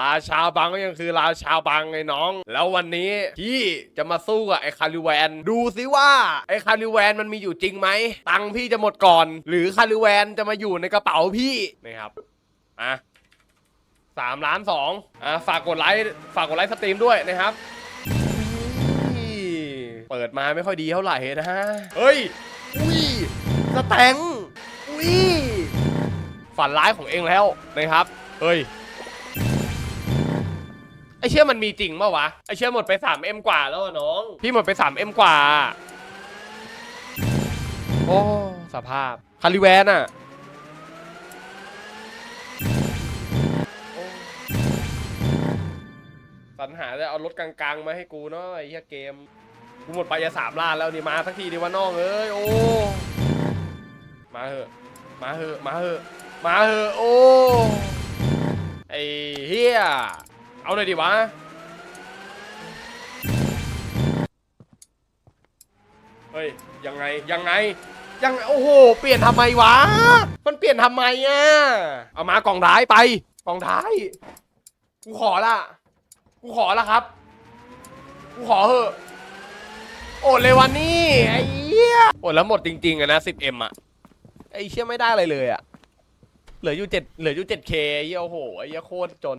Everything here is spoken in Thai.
ราชาบังก็ยังคือราชาบังไงน้อง แล้ววันนี้พี่จะมาสู้กับไอ้คาริแวน ดูซิว่าไอ้คาริแวนมันมีอยู่จริงไหมตังค์พี่จะหมดก่อน หรือคาริแวนจะมาอยู่ในกระเป๋าพี่นะครับอะสามล้านสองอะฝากกดไลค์ฝากกดไลค์สตรีมด้วยนะครับนี่เปิดมาไม่ค่อยดีเท่าไหร่นะเฮ้ยอุ้ยสแตงอุ้ยฝันร้ายของเองแล้วนะครับเฮ้ย ไอเชื่อมันมีจริงปะวะ ไอเชื่อหมดไป 3M กว่าแล้วอะน้อง พี่หมดไป 3M กว่า โอ้ สภาพ คาริแวนอะโอ้สรรหาจะเอารถกลางๆ มาให้กูเนาะไอ้เหี้ยเกม กูหมดไปจะสามล้านแล้วนี่มาสักทีดีวะน้องเอ้ย โอ้ มาเหอะ มาเหอะ มาเหอะ มาเหอะ โอ้ ไอ้เฮีย เอาหน่อยดิวะ เฮ้ย ยังไง ยังไง ยัง โอ้โห เปลี่ยนทำไมวะ มันเปลี่ยนทำไมอะ เอามากล่องท้ายไป กล่องท้าย กูขอละ กูขอละครับ กูขอเหอะ โอดเลยวันนี้ ไอ้เหี้ยโอดแล้วหมดจริงๆอะนะ 10M อะไอ้เชี่ยไม่ได้อะไรเลยอะเหลืออยู่เจ็ดเหลืออยู่เจ็ดเคไอ้เหี้ยโอ้โห ไอ้เหี้ยโคตรจน